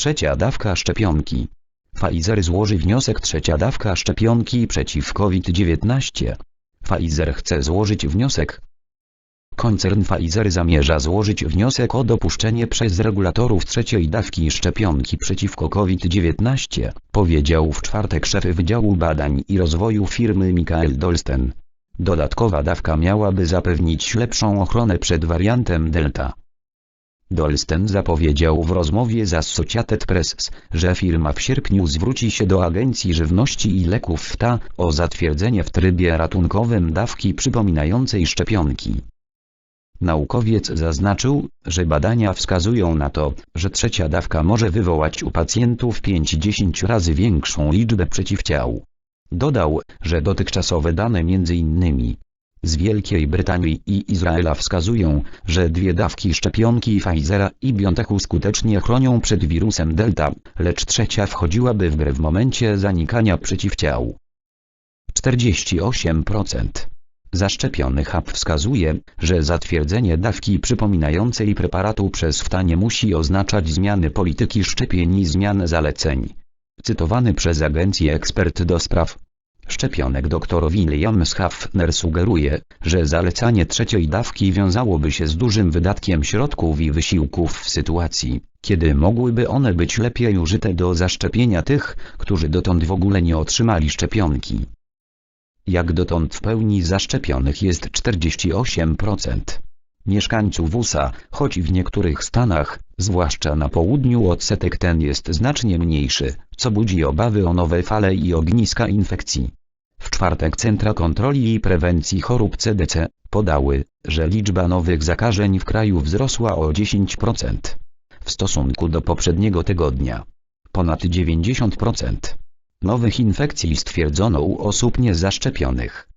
Trzecia dawka szczepionki. Pfizer złoży wniosek trzecia dawka szczepionki przeciw COVID-19. Pfizer chce złożyć wniosek. Koncern Pfizer zamierza złożyć wniosek o dopuszczenie przez regulatorów trzeciej dawki szczepionki przeciwko COVID-19, powiedział w czwartek szef Wydziału Badań i Rozwoju firmy Michael Dolsten. Dodatkowa dawka miałaby zapewnić lepszą ochronę przed wariantem Delta. Dolsten zapowiedział w rozmowie z Associated Press, że firma w sierpniu zwróci się do Agencji Żywności i Leków FTA o zatwierdzenie w trybie ratunkowym dawki przypominającej szczepionki. Naukowiec zaznaczył, że badania wskazują na to, że trzecia dawka może wywołać u pacjentów 5-10 razy większą liczbę przeciwciał. Dodał, że dotychczasowe dane m.in. z Wielkiej Brytanii i Izraela wskazują, że dwie dawki szczepionki Pfizera i BioNTechu skutecznie chronią przed wirusem Delta, lecz trzecia wchodziłaby w grę w momencie zanikania przeciwciał. 48% Zaszczepiony hub wskazuje, że zatwierdzenie dawki przypominającej preparatu przez FTA nie musi oznaczać zmiany polityki szczepień i zmian zaleceń. Cytowany przez agencję ekspert do spraw szczepionek dr William Schaffner sugeruje, że zalecanie trzeciej dawki wiązałoby się z dużym wydatkiem środków i wysiłków w sytuacji, kiedy mogłyby one być lepiej użyte do zaszczepienia tych, którzy dotąd w ogóle nie otrzymali szczepionki. Jak dotąd w pełni zaszczepionych jest 48%. Mieszkańców USA, choć w niektórych stanach, zwłaszcza na południu odsetek ten jest znacznie mniejszy, co budzi obawy o nowe fale i ogniska infekcji. W czwartek Centra Kontroli i Prewencji Chorób CDC podały, że liczba nowych zakażeń w kraju wzrosła o 10% w stosunku do poprzedniego tygodnia. Ponad 90% nowych infekcji stwierdzono u osób niezaszczepionych.